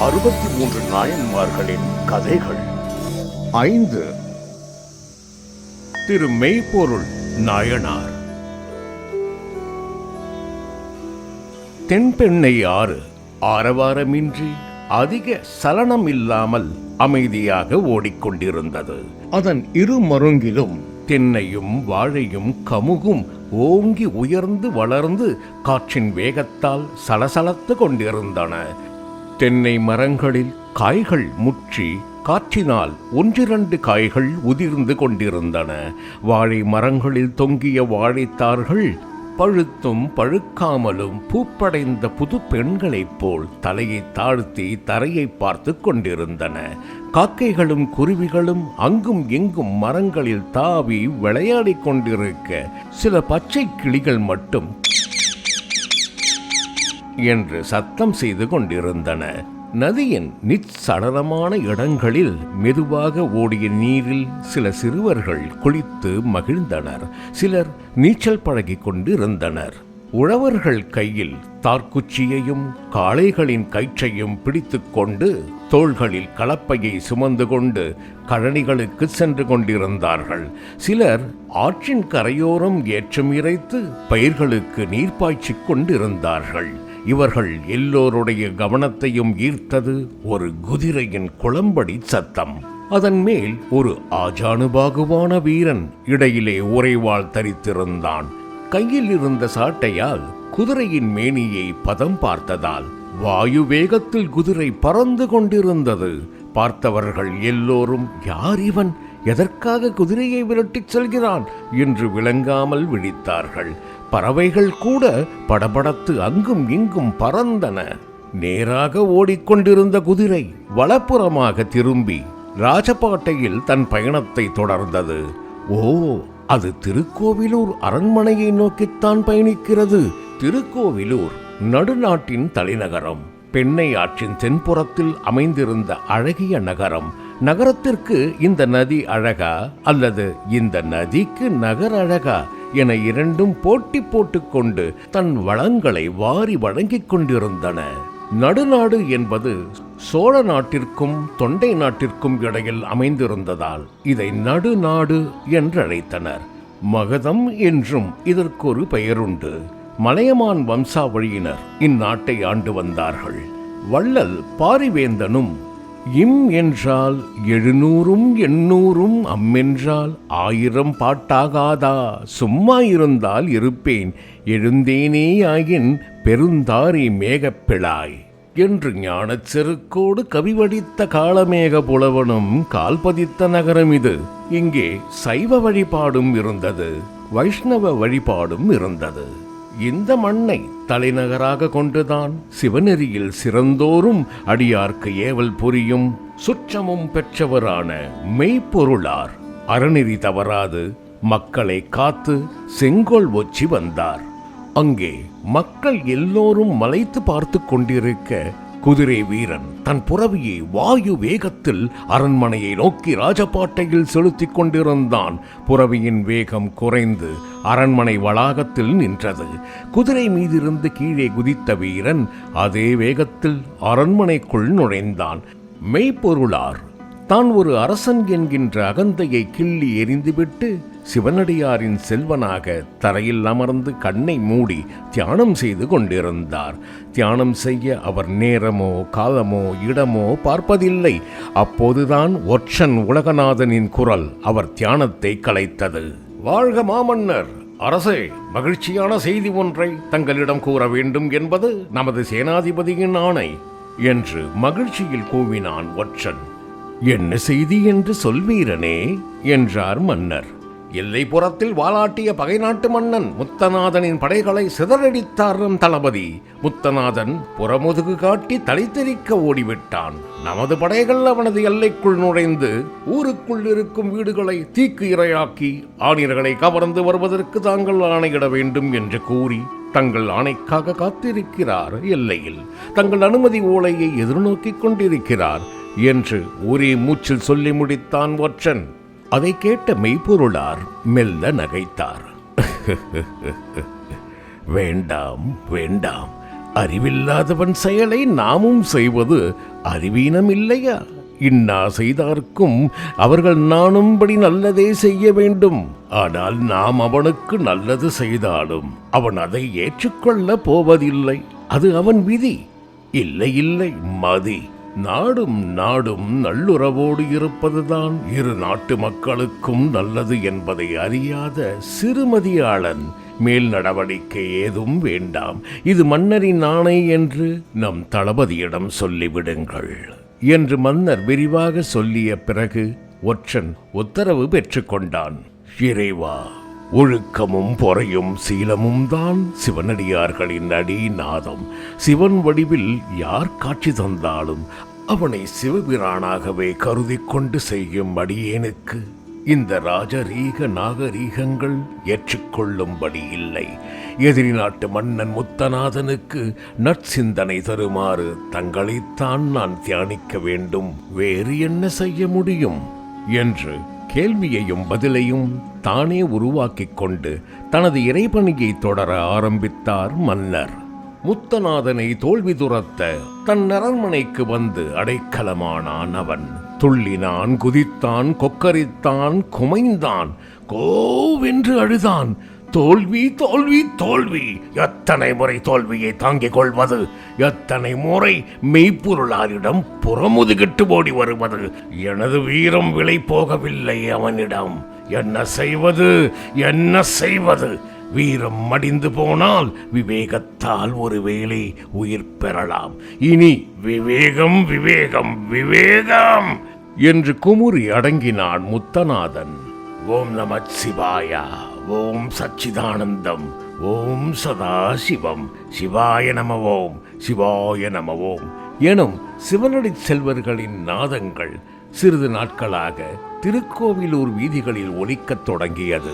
அறுபத்தி மூன்று நாயன்மார்களின் கதைகள். ஐந்து. திரு மெய்ப்பொருள் நாயனார். தென்பெண்ணை ஆறு ஆரவாரமின்றி அதிக சலனம் இல்லாமல் அமைதியாக ஓடிக்கொண்டிருந்தது. அதன் இரு மருங்கிலும் தென்னையும் வாழையும் கமுகும் ஓங்கி உயர்ந்து வளர்ந்து காற்றின் வேகத்தால் சலசலத்து கொண்டிருந்தன. தென்னை மரங்களில் காய்கள் முற்றி காற்றினால் ஒன்றிரண்டு காய்கள் உதிர்ந்து கொண்டிருந்தன. வாழை மரங்களில் தொங்கிய வாழைத்தார்கள் பழுத்தும் பழுக்காமலும் பூப்படைந்த புது பெண்களைப் போல் தலையை தாழ்த்தி தரையை பார்த்து கொண்டிருந்தன. காக்கைகளும் குருவிகளும் அங்கும் எங்கும் மரங்களில் தாவி விளையாடிக் கொண்டிருக்க சில பச்சை கிளிகள் மட்டும் என்று சத்தம் செய்து கொண்டிருந்தன. நதியின் நிச்சடலமான இடங்களில் மெதுவாக ஓடிய நீரில் சில சிறுவர்கள் குளித்து மகிழ்ந்தனர். சிலர் நீச்சல் பழகி கொண்டிருந்தனர். உழவர்கள் கையில் தார்க்குச்சியையும் காளைகளின் கயிற்றையும் பிடித்துக்கொண்டு தோள்களில் கலப்பையை சுமந்து கொண்டு கழனிகளுக்கு சென்று கொண்டிருந்தார்கள். சிலர் ஆற்றின் கரையோரம் ஏற்றம் இறைத்து பயிர்களுக்கு நீர் பாய்ச்சிக் கொண்டிருந்தார்கள். இவர்கள் எல்லோருடைய கவனத்தையும் ஈர்த்தது ஒரு குதிரையின் குளம்படி சத்தம். அதன் மேல் ஒரு ஆஜானுபாகுவான வீரன் இடையிலே உறைவாள் தரித்திருந்தான். கையில் இருந்த சாட்டையால் குதிரையின் மேனியை பதம் பார்த்ததால் வாயு வேகத்தில் குதிரை பறந்து கொண்டிருந்தது. பார்த்தவர்கள் எல்லோரும் யார் இவன்? எதற்காக குதிரையை விரட்டிச் செல்கிறான்? என்று விளங்காமல் விழித்தார்கள். பறவைகள் கூட படபடத்து அங்கும் இங்கும் பறந்தன. நேராக ஓடிக்கொண்டிருந்த குதிரை வலப்புறமாக திரும்பி ராஜபாட்டையில் தன் பயணத்தை தொடர்ந்தது. ஓ அது திருக்கோவிலூர் அரண்மனையை நோக்கித்தான் பயணிக்கிறது. திருக்கோவிலூர் நடுநாட்டின் தலைநகரம். பெண்ணை ஆற்றின் தென்புறத்தில் அமைந்திருந்த அழகிய நகரம். நகரத்திற்கு இந்த நதி அழகா அல்லது இந்த நதிக்கு நகர் அழகா என இரண்டும் போட்டி போட்டுக்கொண்டு தன் வளங்களை வாரி வழங்கிக் கொண்டிருந்தன. நடுநாடு என்பது சோழ நாட்டிற்கும் தொண்டை நாட்டிற்கும் இடையில் அமைந்திருந்ததால் இதை நடுநாடு என்றழைத்தனர். மகதம் என்றும் இதற்கொரு பெயருண்டு. மலையமான் வம்சாவழியினர் இந்நாட்டை ஆண்டு வந்தார்கள். வள்ளல் பாரிவேந்தனும் இம் என்றால் எழுநூறும் எண்ணூறும் அம்மென்றால் ஆயிரம் பாட்டாகாதா சும்மா இருந்தால் இருப்பேன். எழுந்தேனேயாயின் பெருந்தாரி மேகப்பிழாய் என்று ஞானச் செருக்கோடு கவிவடித்த காலமேக புலவனும் கால்பதித்த நகரம் இது. இங்கே சைவ வழிபாடும் இருந்தது வைஷ்ணவ வழிபாடும் இருந்தது. இந்த மண்ணை தலைநகராக கொண்டுதான் சிவநெறியில் சிறந்தோறும் அடியார்க்கு ஏவல் புரியும் சுற்றமும் பெற்றவரான மெய்ப்பொருளார். அறநெறி தவறாது மக்களை காத்து செங்கோல் ஒச்சி வந்தார். அங்கே மக்கள் எல்லோரும் மலைத்து பார்த்து கொண்டிருக்க குதிரை வீரன் தன் புறவியை வாயு வேகத்தில் அரண்மனையை நோக்கி ராஜபாட்டையில் செலுத்திக் கொண்டிருந்தான். புறவியின் வேகம் குறைந்து அரண்மனை வளாகத்தில் நின்றது. குதிரை மீதிருந்து கீழே குதித்த வீரன் அதே வேகத்தில் அரண்மனைக்குள் நுழைந்தான். மெய்ப்பொருளார் தான் ஒரு அரசன் என்கின்ற அகந்தையை கிள்ளி எறிந்துவிட்டு சிவனடியாரின் செல்வனாக தரையில் அமர்ந்து கண்ணை மூடி தியானம் செய்து கொண்டிருந்தார். தியானம் செய்ய அவர் நேரமோ காலமோ இடமோ பார்ப்பதில்லை. அப்போதுதான் ஒற்றன் உலகநாதனின் குரல் அவர் தியானத்தை கலைத்தது. வாழ்க மாமன்னர்! அரசே மகிழ்ச்சியான செய்தி ஒன்றை தங்களிடம் கூற வேண்டும் என்பது நமது சேனாதிபதியின் ஆணை என்று மகிழ்ச்சியில் கூவினான் ஒற்றன். என்ன செய்தி என்று சொல்வீரனே என்றார் மன்னர். எல்லைப்புறத்தில் வாலாட்டிய பகை நாட்டு மன்னன் முத்தநாதனின் படைகளை சிதறடித்தாரும் தளபதி. முத்தநாதன் புறமுதுகு காட்டி தலைத்தெறிக்க ஓடிவிட்டான். நமது படைகள் அவனது எல்லைக்குள் நுழைந்து ஊருக்குள் இருக்கும் வீடுகளை தீக்கு இரையாக்கி ஆணியர்களை கவர்ந்து வருவதற்கு தாங்கள் ஆணையிட வேண்டும் என்று கூறி தங்கள் ஆணைக்காக காத்திருக்கிறார் எல்லையில். தங்கள் அனுமதி ஓலையை எதிர்நோக்கிக் கொண்டிருக்கிறார். என்று ஒரே மூச்சில் சொல்லி முடித்தான் ஒற்றன். அதை கேட்ட மெய்ப்பொருளார் மெல்ல நகைத்தார். வேண்டாம் வேண்டாம். அறிவில்லாதவன் செயலை நாமும் செய்வது அறிவீனம் இல்லையா இன்னா செய்தார்க்கும் அவர்கள் நானும்படி நல்லதே செய்ய வேண்டும். ஆனால் நாம் அவனுக்கு நல்லது செய்தாலும் அவன் அதை ஏற்றுக்கொள்ள போவதில்லை. அது அவன் விதி. இல்லை இல்லை மதி. நாடும் நாடும் நல்லுறவோடு இருப்பதுதான். இரு நாட்டு மக்களுக்கும் நல்லது என்பதை அறியாத சிறுமதியாளன் மேல் நடவடிக்கை ஏதும் வேண்டாம். இது மன்னரின் ஆணை என்று நம் தளபதியிடம் சொல்லிவிடுங்கள். என்று மன்னர் விரிவாக சொல்லிய பிறகு ஒற்றன் உத்தரவு பெற்றுக்கொண்டான். இறைவா ஒழுக்கமும் பொறையும் சீலமும் தான் சிவனடியார்களின் அடிநாதம். சிவன் வடிவில் யார் காட்சி தந்தாலும் அவனை சிவபிரானாகவே கருதி கொண்டு செய்யும் அடியேனுக்கு இந்த ராஜரீக நாகரீகங்கள் ஏற்றுக்கொள்ளும்படி இல்லை. எதிரி நாட்டு மன்னன் முத்தநாதனுக்கு நற்சிந்தனை தருமாறு தங்களைத்தான் நான் தியானிக்க வேண்டும். வேறு என்ன செய்ய முடியும்? என்று கேள்வியையும் பதிலையும் தானே உருவாக்கிக் கொண்டு தனது இறைபணியை தொடர ஆரம்பித்தார் மன்னர். முத்தநாதனை தோல்வி துரத்த தன் அரண்மனைக்கு வந்து அடைக்கலமானான் அவன். துள்ளினான் குதித்தான் கொக்கரித்தான் குமைந்தான் கோவென்று அழுதான். தோல்வி தோல்வி தோல்வி. எத்தனை முறை தோல்வியை தாங்கிக் கொள்வது? எத்தனை முறை மெய்ப்பொருளாரிடம் புறமுதுகிட்டு ஓடி வருவது? எனது வீரம் விலை போகவில்லை அவனிடம். என்ன செய்வது? என்ன செய்வது? வீரம் மடிந்து போனால் விவேகத்தால் ஒருவேளை உயிர் பெறலாம். இனி விவேகம் விவேகம் விவேகம்! என்று குமுறி அடங்கினான் முத்தநாதன். ஓம் நம சிவாயா. ஓம் சச்சிதானந்தம் ஓம் சதாசிவம். சிவாய நம ஓம் சிவாய நம ஓம் எனும் சிவனடி செல்வர்களின் நாதங்கள் சிறிது நாட்களாக திருக்கோவிலூர் வீதிகளில் ஒலிக்கத் தொடங்கியது.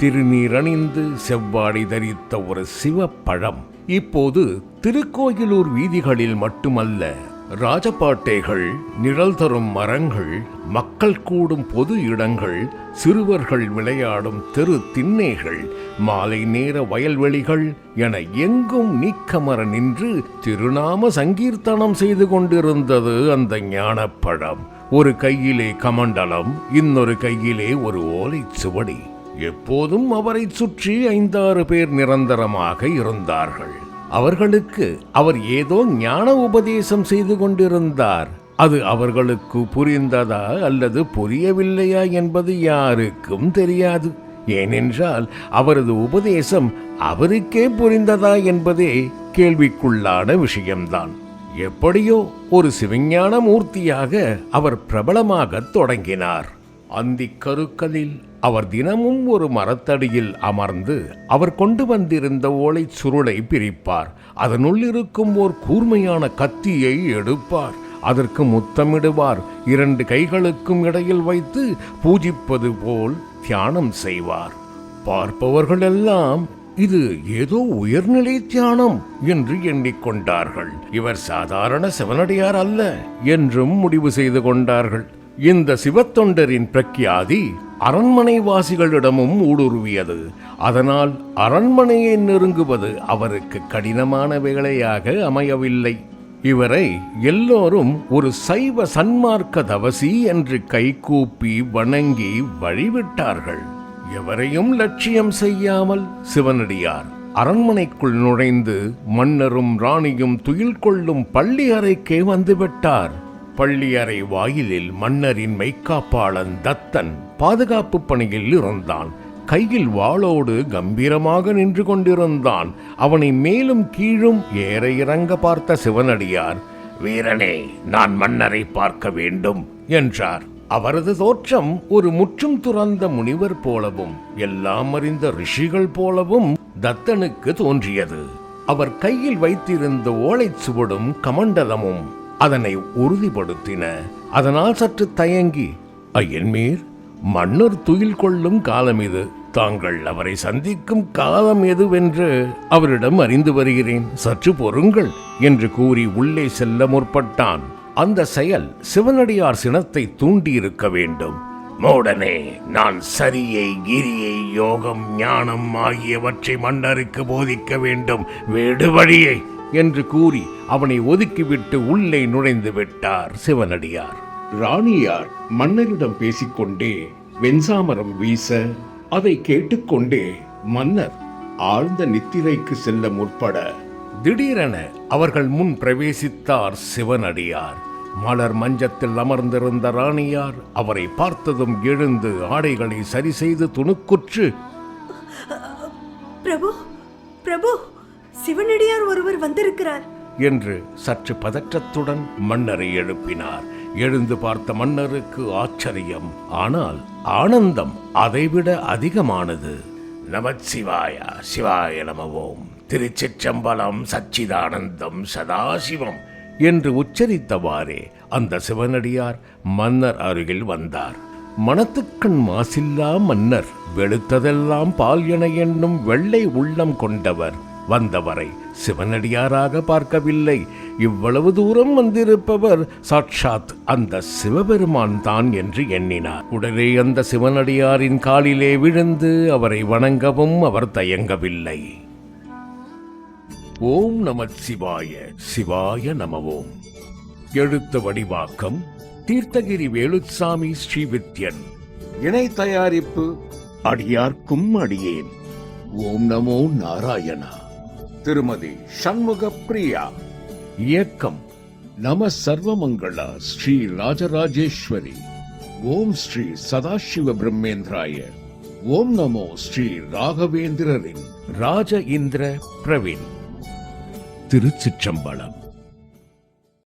திருநீரணிந்து செவ்வாடை தரித்த ஒரு சிவப்பழம். இப்போது திருக்கோயிலூர் வீதிகளில் மட்டுமல்ல ராஜபாட்டைகள் நிழல் தரும் மரங்கள் மக்கள் கூடும் பொது இடங்கள் சிறுவர்கள் விளையாடும் தெரு திண்ணைகள் மாலை நேர வயல்வெளிகள் என எங்கும் நீக்கமர நின்று திருநாம சங்கீர்த்தனம் செய்து கொண்டிருந்தது அந்த ஞானப்பழம். ஒரு கையிலே கமண்டலம் இன்னொரு கையிலே ஒரு ஓலைச் சுவடி. எப்போதும் அவரை சுற்றி ஐந்தாறு பேர் நிரந்தரமாக இருந்தார்கள். அவர்களுக்கு அவர் ஏதோ ஞான உபதேசம் செய்து கொண்டிருந்தார். அது அவர்களுக்கு புரிந்ததா அல்லது புரியவில்லையா என்பது யாருக்கும் தெரியாது. ஏனென்றால் அவரது உபதேசம் அவருக்கே புரிந்ததா என்பதே கேள்விக்குள்ளான விஷயம்தான். எப்படியோ ஒரு சிவஞான மூர்த்தியாக அவர் பிரபலமாகத் தொடங்கினார். அந்திக் கருக்களில் அவர் தினமும் ஒரு மரத்தடியில் அமர்ந்து அவர் கொண்டு வந்திருந்த ஓலைச் சுருளை பிரிப்பார். அதனுள் இருக்கும் ஓர் கூர்மையான கத்தியை எடுப்பார். அதற்கு முத்தமிடுவார். இரண்டு கைகளுக்கும் இடையில் வைத்து பூஜிப்பது போல் தியானம் செய்வார். பார்ப்பவர்களெல்லாம் இது ஏதோ உயர்நிலை தியானம் என்று எண்ணிக்கொண்டார்கள். இவர் சாதாரண சிவனடியார் அல்ல என்றும் முடிவு செய்து கொண்டார்கள். இந்த சிவத்தொண்டரின் பிரக்யாதி அரண்மனை வாசிகளிடமும் ஊடுருவியது. அதனால் அரண்மனையை நெருங்குவது அவருக்கு கடினமான வேலையாக அமையவில்லை. இவரை எல்லோரும் ஒரு சைவ சன்மார்க்க தவசி என்று கைகூப்பி வணங்கி வழிவிட்டார்கள். எவரையும் லட்சியம் செய்யாமல் சிவனடியார் அரண்மனைக்குள் நுழைந்து மன்னரும் ராணியும் துயில் கொள்ளும் பள்ளி அறைக்கே வந்துவிட்டார். பள்ளியறை வாயிலில் மன்னரின் மெய்க்காப்பாளன் தத்தன் பாதுகாப்பு பணியில் இருந்தான். கையில் வாளோடு கம்பீரமாக நின்று கொண்டிருந்தான். அவனை மேலும் கீழும் ஏற இறங்க பார்த்த சிவனடியார் வீரனே நான் மன்னரை பார்க்க வேண்டும் என்றார். அவரது தோற்றம் ஒரு முற்றும் துறந்த முனிவர் போலவும் எல்லாம் அறிந்த ரிஷிகள் போலவும் தத்தனுக்கு தோன்றியது. அவர் கையில் வைத்திருந்த ஓலைச் சுவடும் கமண்டலமும் அதனை உறுதிப்படுத்தின. அதனால் சற்று தயங்கி ஐயன்மீர் மன்னர் துயில் கொள்ளும் காலம் இது. தாங்கள் அவரை சந்திக்கும் காலம் எதுவென்று அவரிடம் அறிந்து வருகிறேன். சற்று பொறுங்கள் என்று கூறி உள்ளே செல்ல முற்பட்டான். அந்த செயல் சிவனடியார் சினத்தை தூண்டியிருக்க வேண்டும். மூடனே நான் சரியை கிரியை யோகம் ஞானம் ஆகியவற்றை மன்னருக்கு போதிக்க வேண்டும். வேடு வழியை என்று கூறி அவனை ஒதுக்கிவிட்டு உள்ளே நுழைந்து விட்டார் சிவனடியார். ராணியார் மன்னரிடம் பேசிக்கொண்டே வெண்சாமரம் வீச அதை கேட்டுக்கொண்டே மன்னர் ஆழ்ந்த நித்திரைக்கு செல்ல முற்பட. திடீரென அவர்கள் முன் பிரவேசித்தார் சிவனடியார். மலர் மஞ்சத்தில் அமர்ந்திருந்த ராணியார் அவரை பார்த்ததும் எழுந்து ஆடைகளை சரி செய்து துணுக்குற்று பிரபு பிரபு சிவனடியார் ஒருவர் வந்திருக்கிறார். என்று சற்று பதற்றத்துடன் மன்னரை எழுப்பினார். எழுந்து பார்த்த மன்னருக்கு ஆச்சரியம். ஆனால் ஆனந்தம் அதைவிட அதிகமானது. நமச்சிவாயா சிவாய நமவோம். திருச்சிற்றம்பலம் சச்சிதானந்தம் சதாசிவம் என்று உச்சரித்தவாறே அந்த சிவனடியார் மன்னர் அருகில் வந்தார். மனத்துக்கண் மாசில்லா மன்னர் வெளுத்ததெல்லாம் பால் என என்னும் வெள்ளை உள்ளம் கொண்டவர். வந்தவரை சிவனடியாராக பார்க்கவில்லை. இவ்வளவு தூரம் வந்திருப்பவர் சாட்சாத் அந்த சிவபெருமான் தான் என்று எண்ணினார். உடனே அந்த சிவனடியாரின் காலிலே விழுந்து அவரை வணங்கவும் அவர் தயங்கவில்லை. ஓம் நம சிவாய சிவாய நமவோம். எழுத்து வடிவாக்கம் தீர்த்தகிரி வேலுச்சாமி ஸ்ரீவித்யன். இணை தயாரிப்பு அடியார்க்கும் அடியேன். ஓம் நமோ நாராயணா. திருமதி சண்முக பிரியா. இயக்கம். நம சர்வமங்களா ஸ்ரீ ராஜராஜேஸ்வரி. ஓம் ஸ்ரீ சதாசிவ பிரம்மேந்திராய. ஓம் நமோ ஸ்ரீ ராகவேந்திரரின். ராஜ இந்திர பிரவீன். திருச்சிற்றம்பலம்.